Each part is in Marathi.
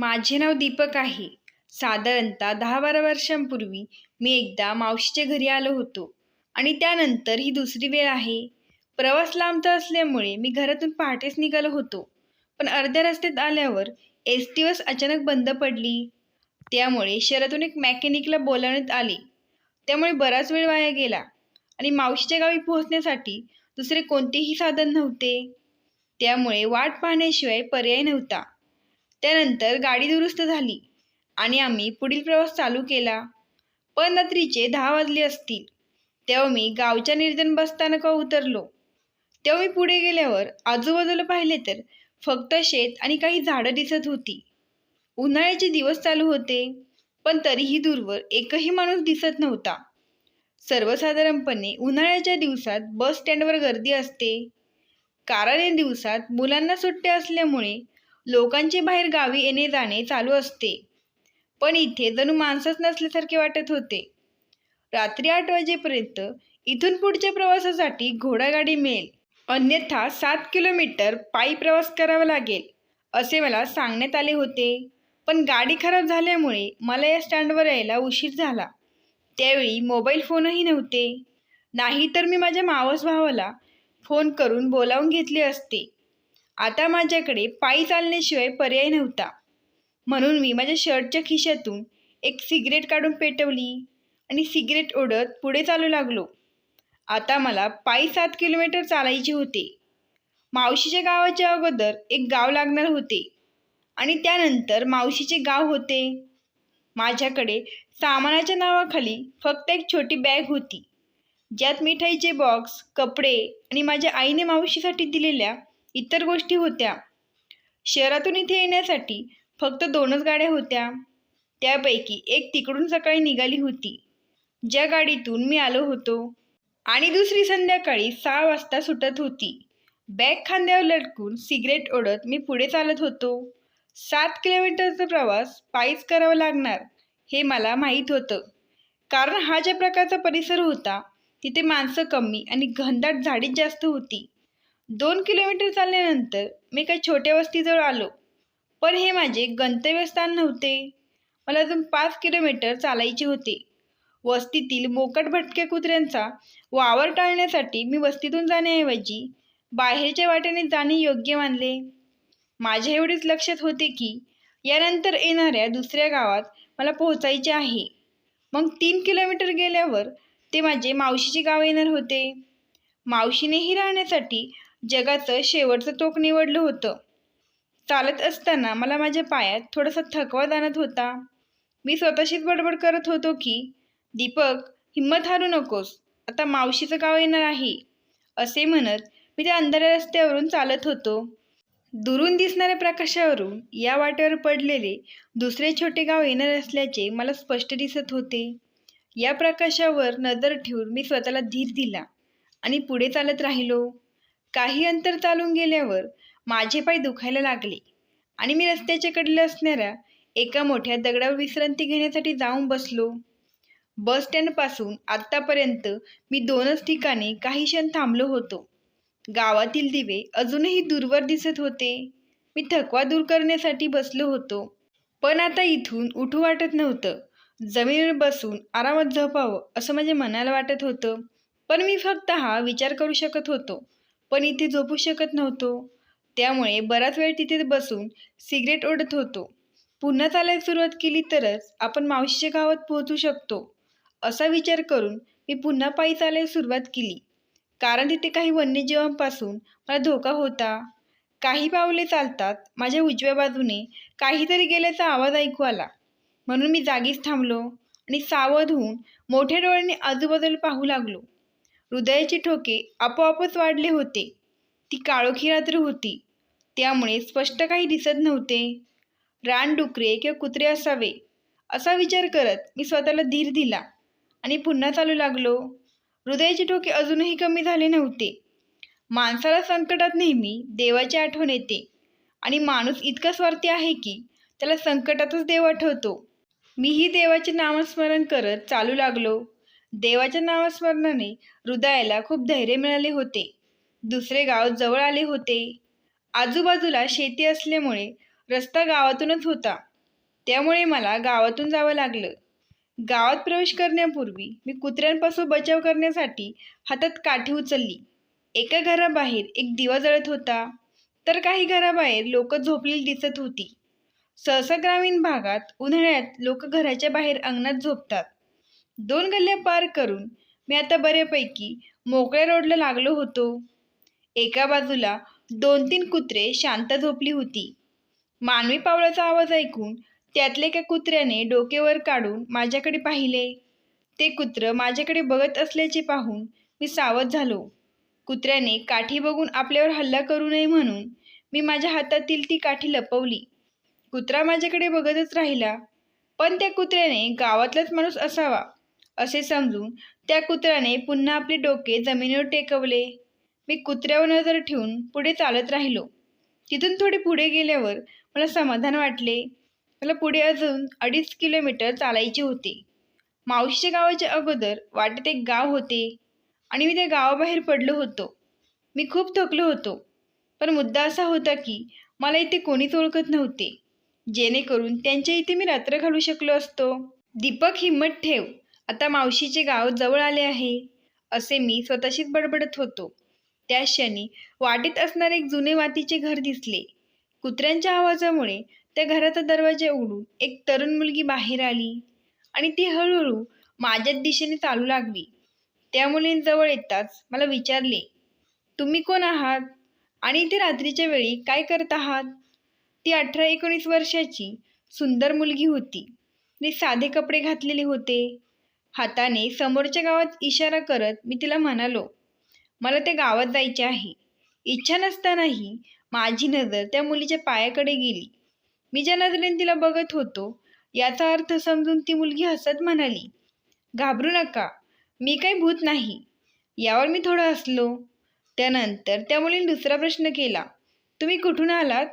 माझे नाव दीपक आहे. साधारणतः दहा बारा वर्षांपूर्वी मी एकदा मावशीच्या घरी आलो होतो आणि त्यानंतर ही दुसरी वेळ आहे. प्रवास लांबचा असल्यामुळे मी घरातून पहाटेच निघालो होतो. पण अर्ध्या रस्त्यात आल्यावर एस टी बस अचानक बंद पडली. त्यामुळे शहरातून एक मॅकॅनिकला बोलावण्यात आले. त्यामुळे बराच वेळ वाया गेला आणि मावशीच्या गावी पोहोचण्यासाठी दुसरे कोणतेही साधन नव्हते. त्यामुळे वाट पाहण्याशिवाय पर्याय नव्हता. त्यानंतर गाडी दुरुस्त झाली आणि आम्ही पुढील प्रवास चालू केला. पण रात्रीचे दहा वाजले असतील. तेव्हा मी गावच्या निर्जन बसस्थानकावर उतरलो. तेव्हा मी पुढे गेल्यावर आजूबाजूला पाहिले तर फक्त शेत आणि काही झाडं दिसत होती. उन्हाळ्याचे दिवस चालू होते पण तरीही दूरवर एकही माणूस दिसत नव्हता. सर्वसाधारणपणे उन्हाळ्याच्या दिवसात बस स्टँडवर गर्दी असते. कारण या दिवसात मुलांना सुट्ट्या असल्यामुळे लोकांचे बाहेर गावी येणे जाणे चालू असते. पण इथे जणू माणसंच नसल्यासारखे वाटत होते. रात्री आठ वाजेपर्यंत इथून पुढच्या प्रवासासाठी घोडागाडी मिळेल. अन्यथा सात किलोमीटर पायी प्रवास करावा लागेल असे मला सांगण्यात आले होते. पण गाडी खराब झाल्यामुळे मला या स्टँडवर यायला उशीर झाला. त्यावेळी मोबाईल फोनही नव्हते. नाही तर मी माझ्या मावस भावाला फोन करून बोलावून घेतले असते. आता माझ्याकडे पायी चालण्याशिवाय पर्याय नव्हता. म्हणून मी माझ्या शर्टच्या खिशातून एक सिगरेट काढून पेटवली आणि सिगरेट ओढत पुढे चालू लागलो. आता मला पायी सात किलोमीटर चालायचे होते. मावशीच्या गावाच्या अगोदर एक गाव लागणार होते आणि त्यानंतर मावशीचे गाव होते. माझ्याकडे सामानाच्या नावाखाली फक्त एक छोटी बॅग होती. ज्यात मिठाईचे बॉक्स कपडे आणि माझ्या आईने मावशीसाठी दिलेल्या इतर गोष्टी होत्या. शहरातून इथे येण्यासाठी फक्त दोनच गाड्या होत्या. त्यापैकी एक तिकडून सकाळी निघाली होती. ज्या गाडीतून मी आलो होतो. आणि दुसरी संध्याकाळी सहा वाजता सुटत होती. बॅग खांद्यावर लटकून सिगरेट ओढत मी पुढे चालत होतो. सात किलोमीटरचा प्रवास पायीच करावा लागणार हे मला माहीत होतं. कारण हा ज्या प्रकारचा परिसर होता तिथे माणसं कमी आणि घनदाट झाडीच जास्त होती. दोन किलोमीटर चालल्यानंतर मी काही छोट्या वस्तीजवळ आलो. पण हे माझे गंतव्यस्थान नव्हते. मला अजून पाच किलोमीटर चालायचे होते. वस्तीतील मोकट भटक्या कुत्र्यांचा वावर टाळण्यासाठी मी वस्तीतून जाण्याऐवजी बाहेरच्या वाटेने जाणे योग्य मानले. माझ्या एवढेच लक्षात होते की यानंतर येणाऱ्या दुसऱ्या गावात मला पोहोचायचे आहे. मग तीन किलोमीटर गेल्यावर ते माझे मावशीचे गाव येणार होते. मावशीनेही राहण्यासाठी जगाचं शेवटचं टोक निवडलं होतं. चालत असताना मला माझ्या पायात थोडासा थकवा जाणत होता. मी स्वतःशीच बडबड करत होतो की दीपक हिंमत हारू नकोस. आता मावशीचं गाव येणार आहे. असे म्हणत मी त्या अंधाऱ्या रस्त्यावरून चालत होतो. दुरून दिसणाऱ्या प्रकाशावरून या वाटेवर पडलेले दुसरे छोटे गाव येणार असल्याचे मला स्पष्ट दिसत होते. या प्रकाशावर नजर ठेवून मी स्वतःला धीर दिला आणि पुढे चालत राहिलो. काही अंतर चालून गेल्यावर माझे पाय दुखायला लागले. आणि मी रस्त्याच्या कडेला असणाऱ्या एका मोठ्या दगडावर विश्रांती घेण्यासाठी जाऊन बसलो. बस स्टँडपासून आत्तापर्यंत मी दोनच ठिकाणी काही क्षण थांबलो होतो. गावातील दिवे अजूनही दूरवर दिसत होते. मी थकवा दूर करण्यासाठी बसलो होतो. पण आता इथून उठू वाटत नव्हतं. जमिनीवर बसून आरामात झोपावं असं माझ्या मनाला वाटत होतं. पण मी फक्त हा विचार करू शकत होतो. पण इथे झोपू शकत नव्हतो. त्यामुळे बराच वेळ तिथे बसून सिगरेट ओढत होतो. पुन्हा चालायला सुरुवात केली तरच आपण मावशीच्या गावात पोहोचू शकतो. असा विचार करून मी पुन्हा पायी चालायला सुरुवात केली. कारण तिथे काही वन्यजीवांपासून मला धोका होता. काही पावले चालतात माझ्या उजव्या बाजूने. काहीतरी गेल्याचा आवाज ऐकू आला. म्हणून मी जागीच थांबलो आणि सावध होऊन मोठ्या डोळ्यांनी आजूबाजूला पाहू लागलो. हृदयाचे ठोके आपोआपच वाढले होते. ती काळोखी रात्र होती. त्यामुळे स्पष्ट काही दिसत नव्हते. रानडुकरे किंवा कुत्रे असावे असा विचार करत मी स्वतःला धीर दिला आणि पुन्हा चालू लागलो. हृदयाचे ठोके अजूनही कमी झाले नव्हते. माणसाला संकटात नेहमी देवाची आठवण येते आणि माणूस इतका स्वार्थी आहे की त्याला संकटातच देव आठवतो. मीही देवाचे नामस्मरण करत चालू लागलो. देवाच्या नामस्मरणाने हृदयाला खूप धैर्य मिळाले होते. दुसरे गाव जवळ आले होते. आजूबाजूला शेती असल्यामुळे रस्ता गावातूनच होता. त्यामुळे मला गावातून जावं लागलं. गावात प्रवेश करण्यापूर्वी मी कुत्र्यांपासून बचाव करण्यासाठी हातात काठी उचलली. एका घराबाहेर एक दिवा जळत होता. तर काही घराबाहेर लोक झोपलेली दिसत होती. सहसा ग्रामीण भागात उन्हाळ्यात लोक घराच्या बाहेर अंगणात झोपतात. दोन गल्ल्या पार करून मी आता बऱ्यापैकी मोकळ्या रोडला लागलो होतो. एका बाजूला दोन तीन कुत्रे शांत झोपली होती. मानवी पावलाचा आवाज ऐकून त्यातले एका कुत्र्याने डोकेवर काढून माझ्याकडे पाहिले. ते कुत्रं माझ्याकडे बघत असल्याचे पाहून मी सावध झालो. कुत्र्याने काठी बघून आपल्यावर हल्ला करू नये म्हणून मी माझ्या हातातील ती काठी लपवली. कुत्रा माझ्याकडे बघतच राहिला पण त्या कुत्र्याने गावातलाच माणूस असावा. असे समजून त्या कुत्र्याने पुन्हा आपले डोके जमिनीवर टेकवले. मी कुत्र्यावर नजर ठेवून पुढे चालत राहिलो. तिथून थोडे पुढे गेल्यावर मला समाधान वाटले. मला पुढे अजून अडीच किलोमीटर चालायचे होते. मावशीच्या गावाच्या अगोदर वाटेत एक गाव होते आणि मी त्या गावाबाहेर पडलो होतो. मी खूप थकलो होतो. पण मुद्दा असा होता की मला इथे कोणीच ओळखत नव्हते. जेणेकरून त्यांच्या इथे मी रात्र घालू शकलो असतो. दीपक हिंमत ठेव. आता मावशीचे गाव जवळ आले आहे असे मी स्वतःशीच बडबडत होतो. त्या क्षणी वाटेत असणारे एक जुने मातीचे घर दिसले. कुत्र्यांच्या आवाजामुळे त्या घराचा दरवाजा उघडून एक तरुण मुलगी बाहेर आली आणि ती हळूहळू माझ्याच दिशेने चालू लागली. त्या मुलींजवळ येताच मला विचारले तुम्ही कोण आहात? आणि इथे रात्रीच्या वेळी काय करत आहात? ती अठरा एकोणीस वर्षाची सुंदर मुलगी होती. मी साधे कपडे घातलेले होते. हाताने समोरच्या गावात इशारा करत मी तिला म्हणालो मला त्या गावात जायचे आहे. इच्छा नसतानाही माझी नजर त्या मुलीच्या पायाकडे गेली. मी ज्या नजरेने तिला बघत होतो याचा अर्थ समजून ती मुलगी हसत म्हणाली घाबरू नका मी काही भूत नाही. यावर मी थोडं हसलो. त्यानंतर त्या मुलीने दुसरा प्रश्न केला तुम्ही कुठून आलात?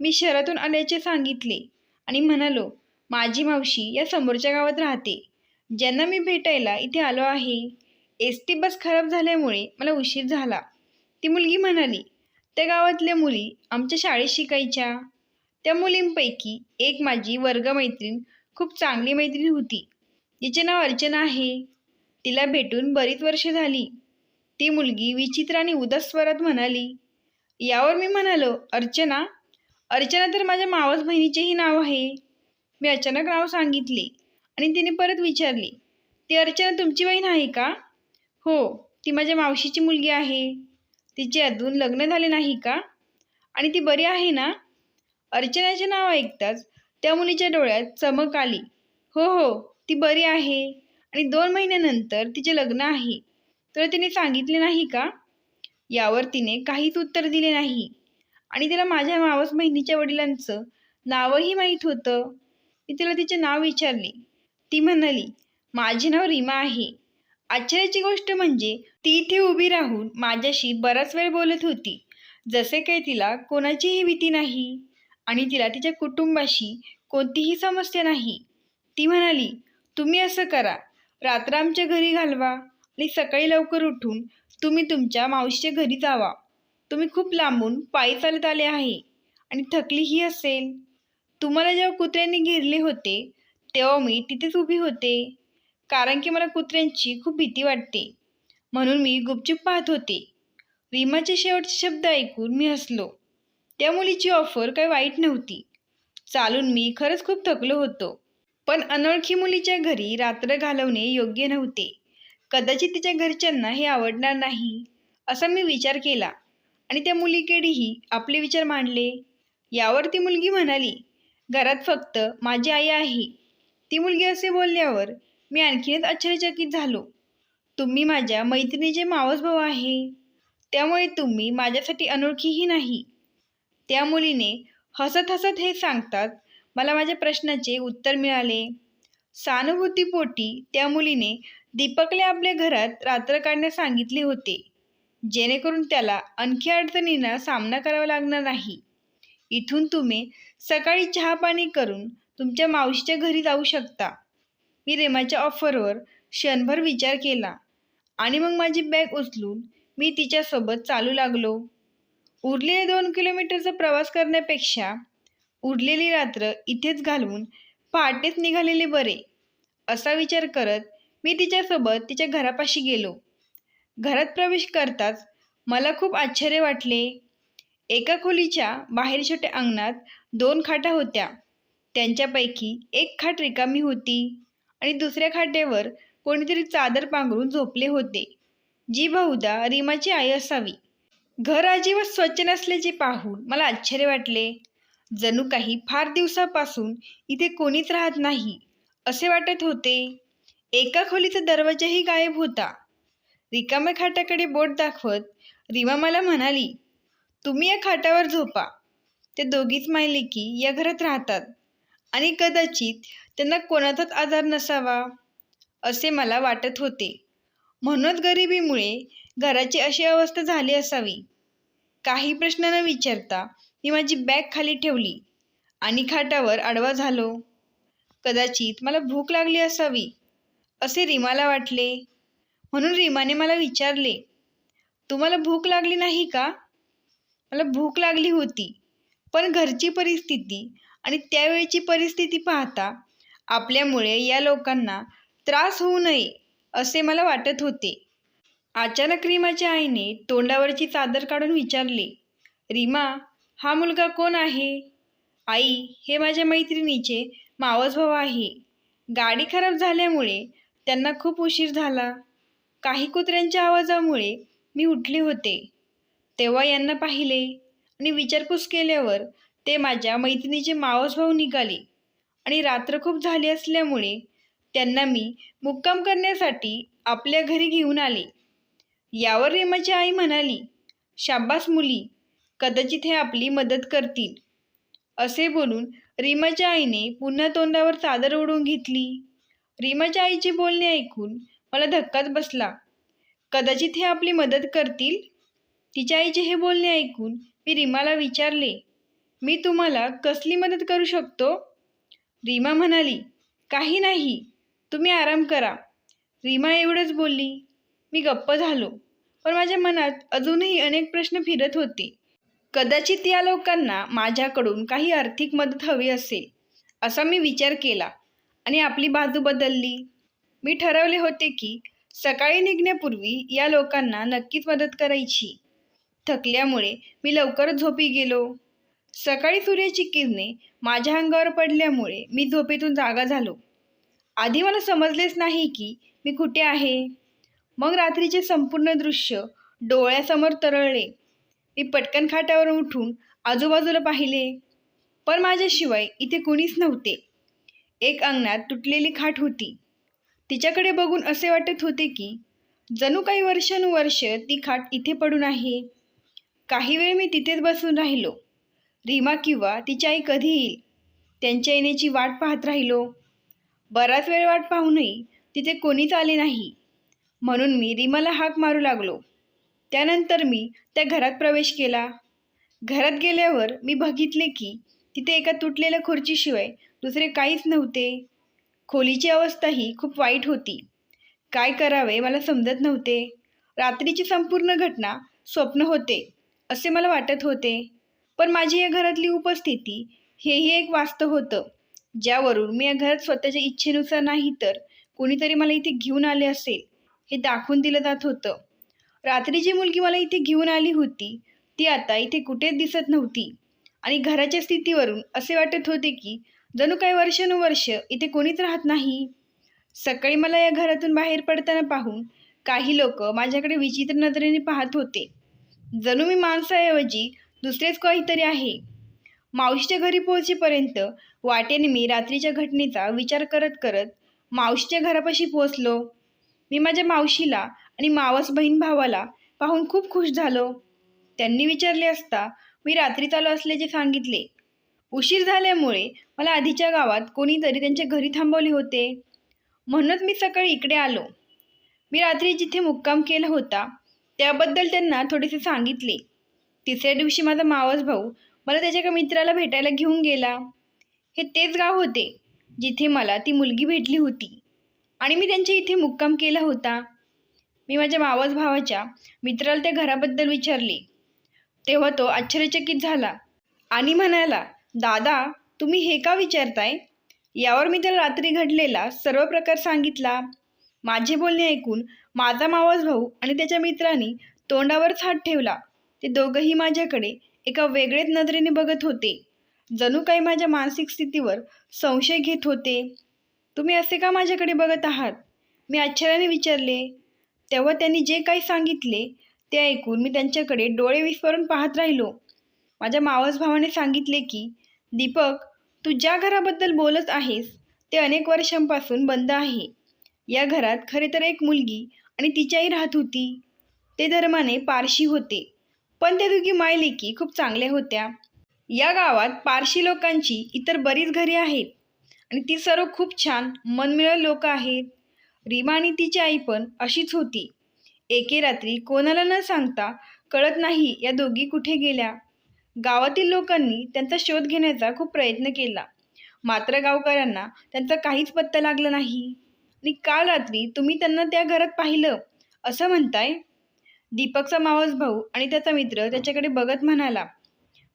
मी शहरातून आल्याचे सांगितले आणि म्हणालो माझी मावशी या समोरच्या गावात राहते. ज्यांना मी भेटायला इथे आलो आहे एस टी बस खराब झाल्यामुळे मला उशीर झाला. ती मुलगी म्हणाली त्या गावातल्या मुली आमच्या शाळेत शिकायच्या. त्या मुलींपैकी एक माझी वर्गमैत्रीण खूप चांगली मैत्रीण होती. तिचे नाव अर्चना आहे. तिला भेटून बरीच वर्षे झाली. ती मुलगी विचित्र आणि उदास स्वरात म्हणाली यावर मी म्हणालो अर्चना अर्चना तर माझ्या मावस बहिणीचेही नाव आहे. मी अचानक नाव सांगितले. आणि तिने परत विचारली ती अर्चना तुमची बहीण आहे का? हो ती माझ्या मावशीची मुलगी आहे. तिचे अजून लग्न झाले नाही का? आणि ती बरी आहे ना? अर्चनाचे नाव ऐकताच त्या मुलीच्या डोळ्यात चमक आली. हो हो ती बरी आहे. आणि दोन महिन्यानंतर तिचे लग्न आहे. तर तिने सांगितले नाही का? यावर तिने काहीच उत्तर दिले नाही. आणि तिला माझ्या मावस बहिणीच्या वडिलांचं नावही माहीत होतं. मी तिला तिचे नाव विचारले. ती म्हणाली माझे नाव रीमा आहे. आश्चर्याची गोष्ट म्हणजे ती इथे उभी राहून माझ्याशी बराच वेळ बोलत होती. जसे काही तिला कोणाचीही भीती नाही आणि तिला तिच्या कुटुंबाशी कोणतीही समस्या नाही. ती म्हणाली तुम्ही असं करा. रात्र आमच्या घरी घालवा आणि सकाळी लवकर उठून तुम्ही तुमच्या मावशीच्या घरी जावा. तुम्ही खूप लांबून पायी चालत आले आहे आणि थकलीही असेल. तुम्हाला जेव्हा कुत्र्यांनी घेरले होते तेव्हा मी तिथेच उभी होते. कारण की मला कुत्र्यांची खूप भीती वाटते. म्हणून मी गुपचूप पाहत होते. रीमाचे शेवटचे शब्द ऐकून मी हसलो. त्या मुलीची ऑफर काही वाईट नव्हती. चालून मी खरंच खूप थकलो होतो. पण अनोळखी मुलीच्या घरी रात्र घालवणे योग्य नव्हते. कदाचित तिच्या घरच्यांना हे आवडणार नाही असा मी विचार केला. आणि त्या मुलीकडेही आपले विचार मांडले. यावर ती मुलगी म्हणाली घरात फक्त माझी आई आहे. ती मुलगी असे बोलल्यावर मी आणखीनच आश्चर्यचकित झालो. तुम्ही माझ्या मैत्रिणीचे मावस भाऊ आहे त्यामुळे तुम्ही माझ्यासाठी अनोळखीही नाही. त्या मुलीने हसत हसत हे सांगतात मला माझ्या प्रश्नाचे उत्तर मिळाले. सहानुभूतीपोटी त्या मुलीने दीपकला आपल्या घरात रात्र काढण्यास सांगितले होते. जेणेकरून त्याला आणखी अडचणींना सामना करावा लागणार नाही. इथून तुम्ही सकाळी चहापाणी करून तुमच्या मावशीच्या घरी जाऊ शकता. मी रेमाच्या ऑफरवर क्षणभर विचार केला आणि मग माझी बॅग उचलून मी तिच्यासोबत चालू लागलो. उरलेले दोन किलोमीटरचा प्रवास करण्यापेक्षा उरलेली रात्र इथेच घालवून पहाटेच निघालेले बरे असा विचार करत मी तिच्यासोबत तिच्या घरापाशी गेलो. घरात प्रवेश करताच मला खूप आश्चर्य वाटले. एका खोलीच्या बाहेर छोट्या अंगणात दोन खाटा होत्या. त्यांच्यापैकी एक खाट रिकामी होती आणि दुसऱ्या खाटेवर कोणीतरी चादर पांघरून झोपले होते. जी बहुधा रीमाची आई असावी. घर अजिबात स्वच्छ नसल्याचे पाहून मला आश्चर्य वाटले. जणू काही फार दिवसापासून इथे कोणीच राहत नाही असे वाटत होते. एका खोलीचा दरवाजाही गायब होता. रिकाम्या खाटाकडे बोट दाखवत रीमा मला म्हणाली तुम्ही या खाटावर झोपा. ते दोघीच मायले की या घरात राहतात. आणि कदाचित त्यांना कोणाचाच आजार नसावा असे मला वाटत होते. म्हणूनच गरिबीमुळे घराची अशी अवस्था झाली असावी. काही प्रश्न न विचारता मी माझी बॅग खाली ठेवली आणि खाटावर आडवा झालो. कदाचित मला भूक लागली असावी असे रीमाला वाटले. म्हणून रीमाने मला विचारले तुम्हाला भूक लागली नाही का? मला भूक लागली होती पण घरची परिस्थिती आणि त्यावेळची परिस्थिती पाहता आपल्यामुळे या लोकांना त्रास होऊ नये असे मला वाटत होते. अचानक रीमाच्या आईने तोंडावरची चादर काढून विचारले रीमा हा मुलगा कोण आहे? आई हे माझ्या मैत्रिणीचे मावस भाऊ आहे. गाडी खराब झाल्यामुळे त्यांना खूप उशीर झाला. काही कुत्र्यांच्या आवाजामुळे मी उठले होते. तेव्हा यांना पाहिले आणि विचारपूस केल्यावर ते माझ्या मैत्रिणीचे मावस भाऊ निघाले आणि रात्र खूप झाली असल्यामुळे त्यांना मी मुक्काम करण्यासाठी आपल्या घरी घेऊन आले. यावर रेमाची आई म्हणाली शाब्बास मुली कदाचित हे आपली मदत करतील. असे बोलून रीमाच्या आईने पुन्हा तोंडावर चादर ओढून घेतली. रीमाच्या आईचे बोलणे ऐकून मला धक्काच बसला. कदाचित हे आपली मदत करतील? तिच्या आईचे हे बोलणे ऐकून मी रीमाला विचारले मी तुम्हाला कसली मदत करू शकतो? रीमा म्हणाली काही नाही. तुम्ही आराम करा. रीमा एवढंच बोलली. मी गप्प झालो पण माझ्या मनात अजूनही अनेक प्रश्न फिरत होते. कदाचित या लोकांना माझ्याकडून काही आर्थिक मदत हवी असेल असा मी विचार केला आणि आपली बाजू बदलली. मी ठरवले होते की सकाळी निघण्यापूर्वी या लोकांना नक्कीच मदत करायची. थकल्यामुळे मी लवकरच झोपी गेलो. सकाळी सूर्याची किरणे माझ्या अंगावर पडल्यामुळे मी झोपेतून जागा झालो. आधी मला समजलेच नाही की मी कुठे आहे. मग रात्रीचे संपूर्ण दृश्य डोळ्यासमोर तरळले. मी पटकन खाटावर उठून आजूबाजूला पाहिले. पण माझ्याशिवाय इथे कुणीच नव्हते. एक अंगणात तुटलेली खाट होती. तिच्याकडे बघून असे वाटत होते की जणू काही वर्षानुवर्ष ती खाट इथे पडून आहे. काही वेळ मी तिथेच बसून राहिलो. रीमा किंवा तिची आई कधी येईल? त्यांच्या येण्याची वाट पाहत राहिलो. बराच वेळ वाट पाहूनही तिथे कोणीच आले नाही. म्हणून मी रीमाला हाक मारू लागलो. त्यानंतर मी त्या घरात प्रवेश केला. घरात गेल्यावर मी बघितले की तिथे एका तुटलेल्या खुर्चीशिवाय दुसरे काहीच नव्हते. खोलीची अवस्थाही खूप वाईट होती. काय करावे मला समजत नव्हते. रात्रीची संपूर्ण घटना स्वप्न होते असे मला वाटत होते. पण माझी या घरातली उपस्थिती हेही एक वास्तव होतं. ज्यावरून मी या घरात स्वतःच्या इच्छेनुसार नाही तर कोणीतरी मला इथे घेऊन आले असेल हे दाखवून दिलं जात होतं. रात्री जी मुलगी मला इथे घेऊन आली होती ती आता इथे कुठेच दिसत नव्हती. आणि घराच्या स्थितीवरून असे वाटत होते की जणू काही वर्षानुवर्ष इथे कोणीच राहत नाही. सकाळी मला या घरातून बाहेर पडताना पाहून काही लोक माझ्याकडे विचित्र नजरेने पाहत होते. जणू मी माणसाऐवजी दुसरेच काहीतरी आहे. मावशीच्या घरी पोहोचेपर्यंत वाटेने मी रात्रीच्या घटनेचा विचार करत करत मावशीच्या घरापाशी पोहोचलो. मी माझ्या मावशीला आणि मावस बहीण भावाला पाहून खूप खुश झालो. त्यांनी विचारले असता मी रात्री चालू असल्याचे सांगितले. उशीर झाल्यामुळे मला आधीच्या गावात कोणीतरी त्यांच्या घरी थांबवले होते. म्हणूनच मी सकाळी इकडे आलो. मी रात्री जिथे मुक्काम केला होता त्याबद्दल त्यांना थोडेसे सांगितले. तिसऱ्या दिवशी माझा मावस भाऊ मला त्याच्या एका मित्राला भेटायला घेऊन गेला. हे तेच गाव होते जिथे मला ती मुलगी भेटली होती आणि मी त्यांच्या इथे मुक्काम केला होता. मी माझ्या मावस भावाच्या मित्राला त्या घराबद्दल विचारले. तेव्हा तो आश्चर्यचकित झाला आणि म्हणाला दादा तुम्ही हे का विचारताय? यावर मी त्याला रात्री घडलेला सर्व प्रकार सांगितला. माझे बोलणे ऐकून माझा मावस भाऊ आणि त्याच्या मित्रांनी तोंडावरच हात ठेवला. ते दोघंही माझ्याकडे एका वेगळेच नजरेने बघत होते. जणू काही माझ्या मानसिक स्थितीवर संशय घेत होते. तुम्ही असे का माझ्याकडे बघत आहात? मी आश्चर्याने विचारले. तेव्हा त्यांनी जे काही सांगितले ते ऐकून मी त्यांच्याकडे डोळे विस्फारून पाहत राहिलो. माझ्या मावस भावाने सांगितले की दीपक तू ज्या घराबद्दल बोलत आहेस ते अनेक वर्षांपासून बंद आहे. या घरात खरे तर एक मुलगी आणि तिच्याही राहत होती. ते धर्माने पारशी होते. पण त्या दोघी मायलेकी खूप चांगल्या होत्या. या गावात पारशी लोकांची इतर बरीच घरे आहेत आणि ती सर्व खूप छान मनमिळाऊ लोक आहेत. रीमा आणि तिची आई पण अशीच होती. एके रात्री कोणाला न सांगता कळत नाही या दोघी कुठे गेल्या. गावातील लोकांनी त्यांचा शोध घेण्याचा खूप प्रयत्न केला. मात्र गावकऱ्यांना त्यांचा काहीच पत्ता लागला नाही. आणि काल रात्री तुम्ही त्यांना त्या घरात पाहिलं असं म्हणताय? दीपकचा मावस भाऊ आणि त्याचा मित्र त्याच्याकडे बघत म्हणाला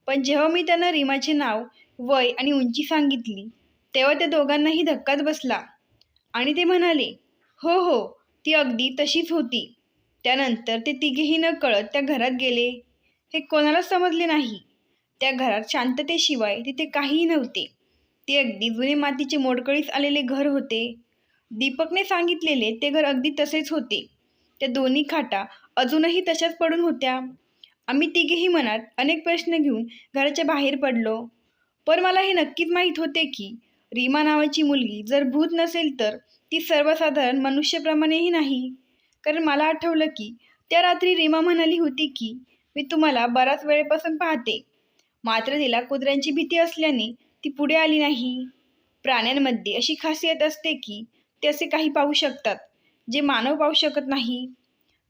पण जेव्हा मी त्यांना रीमाचे नाव वय आणि उंची सांगितली तेव्हा त्या दोघांनाही धक्काच बसला. आणि ते म्हणाले हो हो ती अगदी तशीच होती. त्यानंतर ते तिघेही न कळत त्या घरात गेले. हे कोणालाच समजले नाही. त्या घरात शांततेशिवाय तिथे काहीही नव्हते. ते अगदी जुने मातीचे मोडकळीस आलेले घर होते. दीपकने सांगितलेले ते घर अगदी तसेच होते. त्या दोन्ही खाटा अजूनही तशाच पडून होत्या. आम्ही तिघेही मनात अनेक प्रश्न घेऊन घराच्या बाहेर पडलो. पण मला हे नक्कीच माहीत होते की रीमा नावाची मुलगी जर भूत नसेल तर ती सर्वसाधारण मनुष्यप्रमाणेही नाही. कारण मला आठवलं की त्या रात्री रीमा म्हणाली होती की मी तुम्हाला बराच वेळेपासून पाहते. मात्र तिला कुत्र्यांची भीती असल्याने ती पुढे आली नाही. प्राण्यांमध्ये अशी खासियत असते की ते असे काही पाहू शकतात जे मानव पाहू शकत नाही.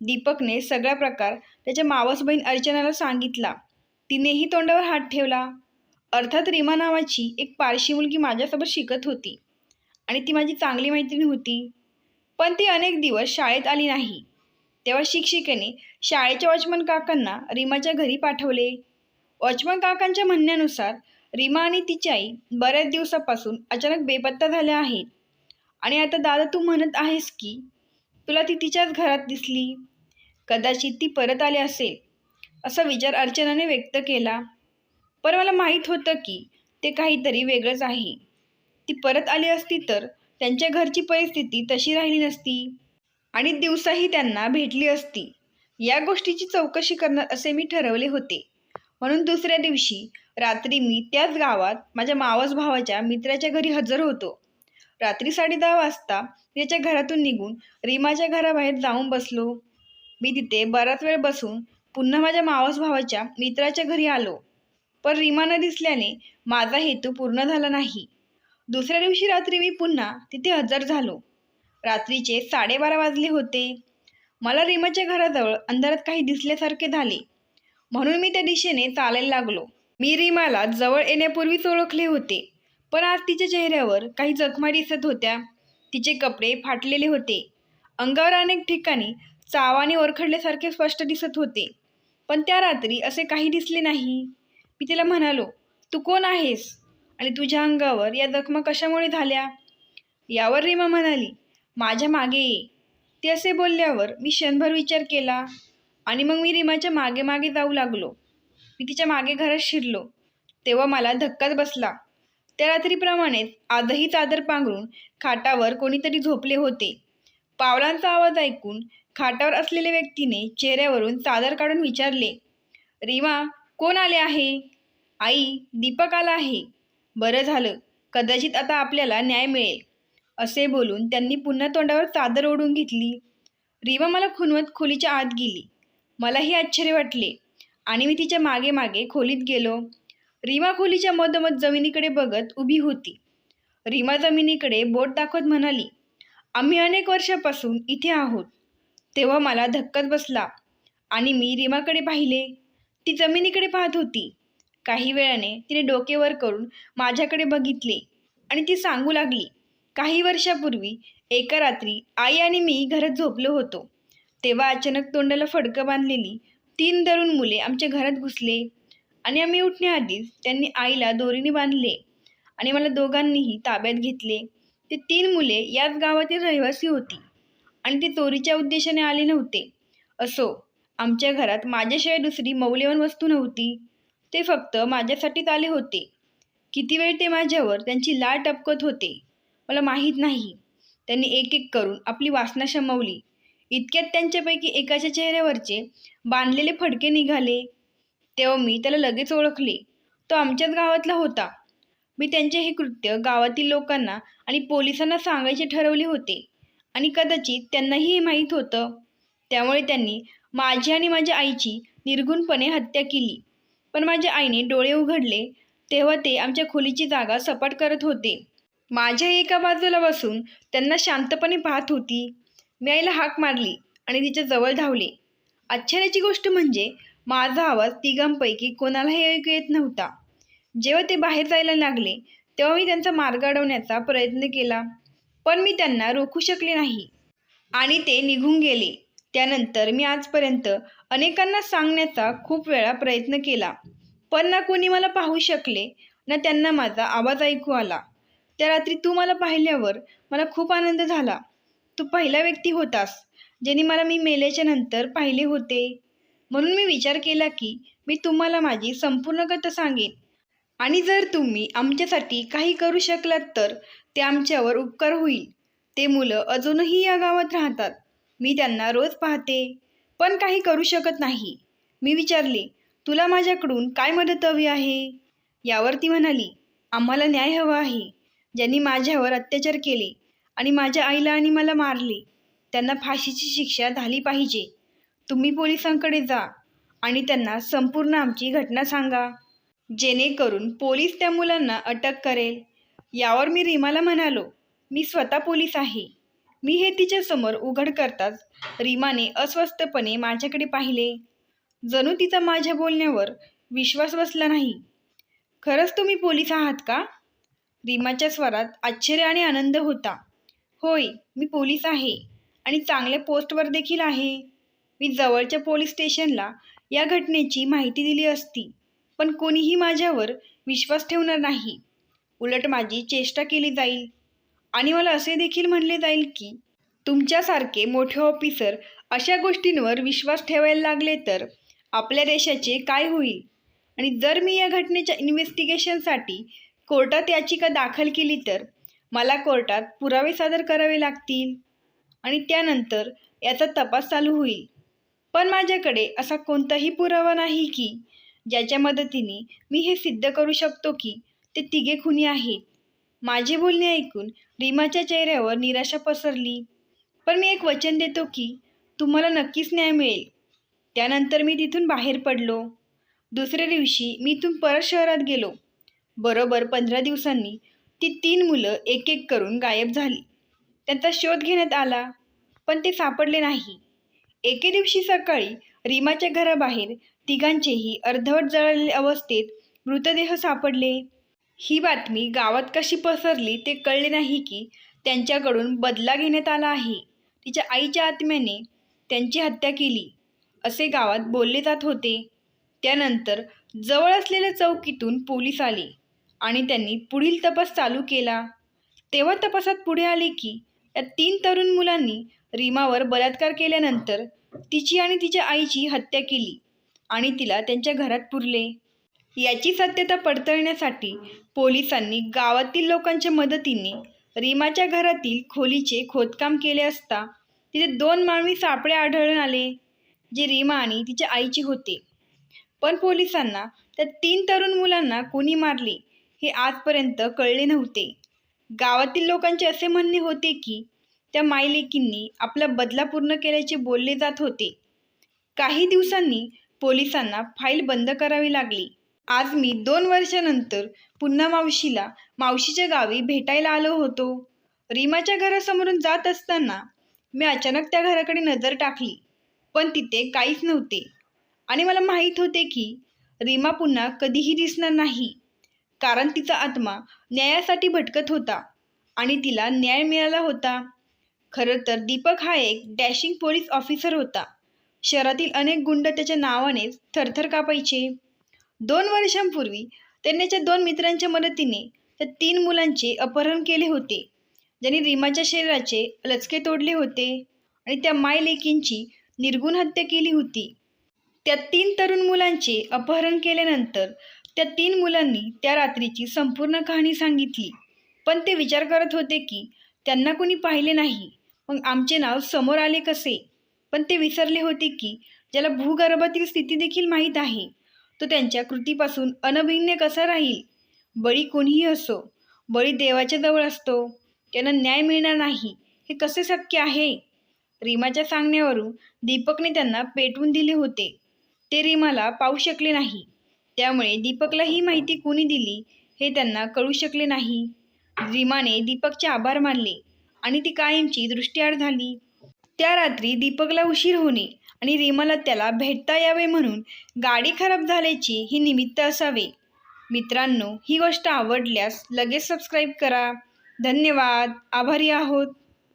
दीपकने सगळा प्रकार त्याच्या मावस बहीण अर्चनाला सांगितला. तिनेही तोंडावर हात ठेवला. अर्थात रीमा नावाची एक पारशी मुलगी माझ्यासोबत शिकत होती आणि ती माझी चांगली मैत्रीण होती. पण ती अनेक दिवस शाळेत आली नाही. तेव्हा शिक्षिकेने शाळेच्या वॉचमन काकांना रीमाच्या घरी पाठवले. वॉचमन काकांच्या म्हणण्यानुसार रीमा आणि तिची आई बऱ्याच दिवसापासून अचानक बेपत्ता झाल्या आहेत. आणि आता दादा तू म्हणत आहेस की तुला ती तिच्याच घरात दिसली? कदाचित ती परत आली असेल असा विचार अर्चनाने व्यक्त केला. पण मला माहीत होतं की ते काहीतरी वेगळंच आहे. ती परत आली असती तर त्यांच्या घरची परिस्थिती तशी राहिली नसती आणि दिवसाही त्यांना भेटली असती. या गोष्टीची चौकशी करणार असे मी ठरवले होते. म्हणून दुसऱ्या दिवशी रात्री मी त्याच गावात माझ्या मावस भावाच्या मित्राच्या घरी हजर होतो. रात्री साडे दहा वाजता त्याच्या घरातून निघून रीमाच्या घराबाहेर जाऊन बसलो. मी तिथे बराच वेळ बसून पुन्हा माझ्या मावस भावाच्या मित्राच्या घरी आलो. पण रीमा न दिसल्याने माझा हेतू पूर्ण झाला नाही. दुसऱ्या दिवशी रात्री मी पुन्हा तिथे हजर झालो. रात्रीचे साडेबारा वाजले होते. मला रीमाच्या घराजवळ अंधारात काही दिसल्यासारखे झाले. म्हणून मी त्या दिशेने चालायला लागलो. मी रीमाला जवळ येण्यापूर्वीच ओळखले होते. पण आज तिच्या चेहऱ्यावर काही जखमा दिसत होत्या. तिचे कपडे फाटलेले होते. अंगावर अनेक ठिकाणी चावाने ओरखडल्यासारखे स्पष्ट दिसत होते. पण त्या रात्री असे काही दिसले नाही. मी तिला म्हणालो तू कोण आहेस? आणि तुझ्या अंगावर या जखमा कशामुळे झाल्या? यावर रीमा म्हणाली माझ्या मागे ये. ते असे बोलल्यावर मी क्षणभर विचार केला आणि मग मी रीमाच्या मागे मागे जाऊ लागलो. मी तिच्यामागे घरात शिरलो. तेव्हा मला धक्काच बसला. त्या रात्रीप्रमाणेच आजही चादर पांघरून खाटावर कोणीतरी झोपले होते. पावलांचा आवाज ऐकून खाटावर असलेल्या व्यक्तीने चेहऱ्यावरून चादर काढून विचारले रीमा कोण आले आहे? आई दीपक आला आहे. बरं झालं कदाचित आता आपल्याला न्याय मिळेल. असे बोलून त्यांनी पुन्हा तोंडावर चादर ओढून घेतली. रीमा मला खुनवत खोलीच्या आत गेली. मलाही आश्चर्य वाटले आणि मी तिच्यामागे मागे खोलीत गेलो. रीमा खोलीच्या मधोमध जमिनीकडे बघत उभी होती. रीमा जमिनीकडे बोट दाखवत म्हणाली आम्ही अनेक वर्षापासून इथे आहोत. तेव्हा मला धक्कत बसला. आणि मी रीमाकडे पाहिले. ती जमिनीकडे पाहत होती. काही वेळाने तिने डोके वर करून माझ्याकडे बघितले आणि ती सांगू लागली काही वर्षापूर्वी एका रात्री आई आणि मी घरात झोपलो होतो. तेव्हा अचानक तोंडाला फडकं बांधलेली तीन तरुण मुले आमच्या घरात घुसले. आणि आम्ही उठण्याआधीच त्यांनी आईला दोरीने बांधले आणि मला दोघांनीही ताब्यात घेतले. ते तीन मुले याच गावातील रहिवासी होती आणि ते चोरीच्या उद्देशाने आले नव्हते. असो आमच्या घरात माझ्याशिवाय दुसरी मौल्यवान वस्तू नव्हती. ते फक्त माझ्यासाठीच आले होते. किती वेळ ते माझ्यावर त्यांची लाळ टपकत होते? मला माहीत नाही. त्यांनी एक एक करून आपली वासना शमवली. इतक्यात त्यांच्यापैकी एकाच्या चेहऱ्यावरचे बांधलेले फडके निघाले. तेव्हा मी त्याला लगेच ओळखले. तो आमच्याच गावातला होता. मी त्यांचे हे कृत्य गावातील लोकांना आणि पोलिसांना सांगायचे ठरवले होते. आणि कदाचित त्यांनाही हे माहीत होतं. त्यामुळे त्यांनी माझी आणि माझ्या आईची निर्घुणपणे हत्या केली. पण माझ्या आईने डोळे उघडले तेव्हा ते आमच्या खोलीची जागा सपाट करत होते. माझ्या एका बाजूला बसून त्यांना शांतपणे पाहत होती. मी आईला हाक मारली आणि तिच्या जवळ धावले. आश्चर्याची गोष्ट म्हणजे माझा आवाज तिघांपैकी कोणालाही ऐकू येत नव्हता. जेव्हा ते बाहेर जायला लागले तेव्हा मी त्यांचा मार्ग अडवण्याचा प्रयत्न केला पण मी त्यांना रोखू शकले नाही. आणि ते निघून गेले. त्यानंतर मी आजपर्यंत अनेकांना सांगण्याचा खूप वेळा प्रयत्न केला पण ना कोणी मला पाहू शकले ना त्यांना माझा आवाज ऐकू आला. त्या रात्री तू मला पाहिल्यावर मला खूप आनंद झाला. तू पहिला व्यक्ती होतास ज्याने मला मी मेल्याच्या नंतर पाहिले होते. म्हणून मी विचार केला की मी तुम्हाला माझी संपूर्ण कथा सांगेन. आणि जर तुम्ही आमच्यासाठी काही करू शकलात तर ते आमच्यावर उपकार होईल. ते मुलं अजूनही या गावात राहतात. मी त्यांना रोज पाहते. पण काही करू शकत नाही. मी विचारले तुला माझ्याकडून काय मदत हवी आहे? यावर ती म्हणाली आम्हाला न्याय हवा आहे. ज्यांनी माझ्यावर अत्याचार केले आणि माझ्या आईला आणि मला मारले त्यांना फाशीची शिक्षा झाली पाहिजे. तुम्ही पोलिसांकडे जा आणि त्यांना संपूर्ण आमची घटना सांगा. जेणेकरून पोलीस त्या मुलांना अटक करेल. यावर मी रीमाला म्हणालो मी स्वतः पोलीस आहे. मी हे तिच्यासमोर उघड करताच रीमाने अस्वस्थपणे माझ्याकडे पाहिले. जणू तिचा माझ्या बोलण्यावर विश्वास बसला नाही. खरंच तुम्ही पोलीस आहात का? रीमाच्या स्वरात आश्चर्य आणि आनंद होता. होय मी पोलीस आहे आणि चांगल्या पोस्टवर देखील आहे. मी जवळच्या पोलीस स्टेशनला या घटनेची माहिती दिली असती पण कोणीही माझ्यावर विश्वास ठेवणार नाही. उलट माझी चेष्टा केली जाईल. आणि मला असे देखील म्हणले जाईल की तुमच्यासारखे मोठे ऑफिसर अशा गोष्टींवर विश्वास ठेवायला लागले तर आपल्या देशाचे काय होईल? आणि जर मी या घटनेच्या इन्व्हेस्टिगेशनसाठी कोर्टात याचिका दाखल केली तर मला कोर्टात पुरावे सादर करावे लागतील. आणि त्यानंतर याचा तपास चालू होईल. पण माझ्याकडे असा कोणताही पुरावा नाही की ज्याच्या मदतीने मी हे सिद्ध करू शकतो की ते तिघे खुनी आहेत माझे बोलणे ऐकून रीमाच्या चेहऱ्यावर निराशा पसरली. पण मी एक वचन देतो की तुम्हाला नक्कीच न्याय मिळेल. त्यानंतर मी तिथून बाहेर पडलो. दुसऱ्या दिवशी मी इथून परत शहरात गेलो. बरोबर पंधरा दिवसांनी ती तीन मुलं एक एक करून गायब झाली. त्यांचा शोध घेण्यात आला पण ते सापडले नाही. एके दिवशी सकाळी रीमाच्या घराबाहेर तिघांचेही अर्धवट जळलेले अवस्थेत मृतदेह सापडले. ही बातमी गावात कशी पसरली ते कळले नाही की त्यांच्याकडून बदला घेण्यात आला आहे. तिच्या आईच्या आत्म्याने त्यांची हत्या केली असे गावात बोलले जात होते. त्यानंतर जवळ असलेल्या चौकीतून पोलीस आले आणि त्यांनी पुढील तपास चालू केला. तेव्हा तपासात पुढे आले की या तीन तरुण मुलांनी रीमावर बलात्कार केल्यानंतर तिची आणि तिच्या आईची हत्या केली आणि तिला त्यांच्या घरात पुरले. याची सत्यता पडताळण्यासाठी पोलिसांनी गावातील लोकांच्या मदतीने रीमाच्या घरातील खोलीचे खोदकाम केले असता तिथे दोन मानवी सापळे आढळून आले जे रीमा आणि तिच्या आईचे होते. पण पोलिसांना त्या तीन तरुण मुलांना कोणी मारले हे आजपर्यंत कळले नव्हते. गावातील लोकांचे असे म्हणणे होते की त्या मायलेकींनी आपला बदला पूर्ण केल्याचे बोलले जात होते. काही दिवसांनी पोलिसांना फाईल बंद करावी लागली. आज मी दोन वर्षानंतर पुन्हा मावशीला मावशीच्या गावी भेटायला आलो होतो. रीमाच्या घरासमोरून जात असताना मी अचानक त्या घराकडे नजर टाकली पण तिथे काहीच नव्हते. आणि मला माहीत होते की रीमा पुन्हा कधीही दिसणार नाही कारण तिचा आत्मा न्यायासाठी भटकत होता आणि तिला न्याय मिळाला होता. खरं तर दीपक हा एक डॅशिंग पोलीस ऑफिसर होता. शहरातील अनेक गुंड त्याच्या नावानेच थरथर कापायचे. दोन वर्षांपूर्वी त्यांच्या दोन मित्रांच्या मदतीने त्या तीन मुलांचे अपहरण केले होते. ज्यांनी रीमाच्या शरीराचे लचके तोडले होते आणि त्या माय लेकींची निर्गुण हत्या केली होती. त्या तीन तरुण मुलांचे अपहरण केल्यानंतर त्या तीन मुलांनी त्या रात्रीची संपूर्ण कहाणी सांगितली. पण ते विचार करत होते की त्यांना कोणी पाहिले नाही. मग आमचे नाव समोर आले कसे? पण ते विसरले होते की ज्याला भूगर्भातील स्थिती देखील माहीत आहे. तो त्यांच्या कृतीपासून अनभिन्न कसा राहील? बळी कोणीही असो बळी देवाच्या जवळ असतो त्यांना न्याय मिळणार नाही हे कसे शक्य आहे? रीमाच्या सांगण्यावरून दीपकने त्यांना पेटवून दिले होते. ते रीमाला पाहू शकले नाही. त्यामुळे दीपकला ही माहिती कोणी दिली हे त्यांना कळू शकले नाही. रीमाने दीपकचे आभार मानले. आणि ती कायमची दृष्टीआड झाली. त्या रात्री दीपकला उशीर होणे आणि रेमाला त्याला भेटता यावे म्हणून गाडी खराब झाल्याची ही निमित्त असावे. मित्रांनो ही गोष्ट आवडल्यास लगेच सबस्क्राईब करा. धन्यवाद. आभारी आहोत.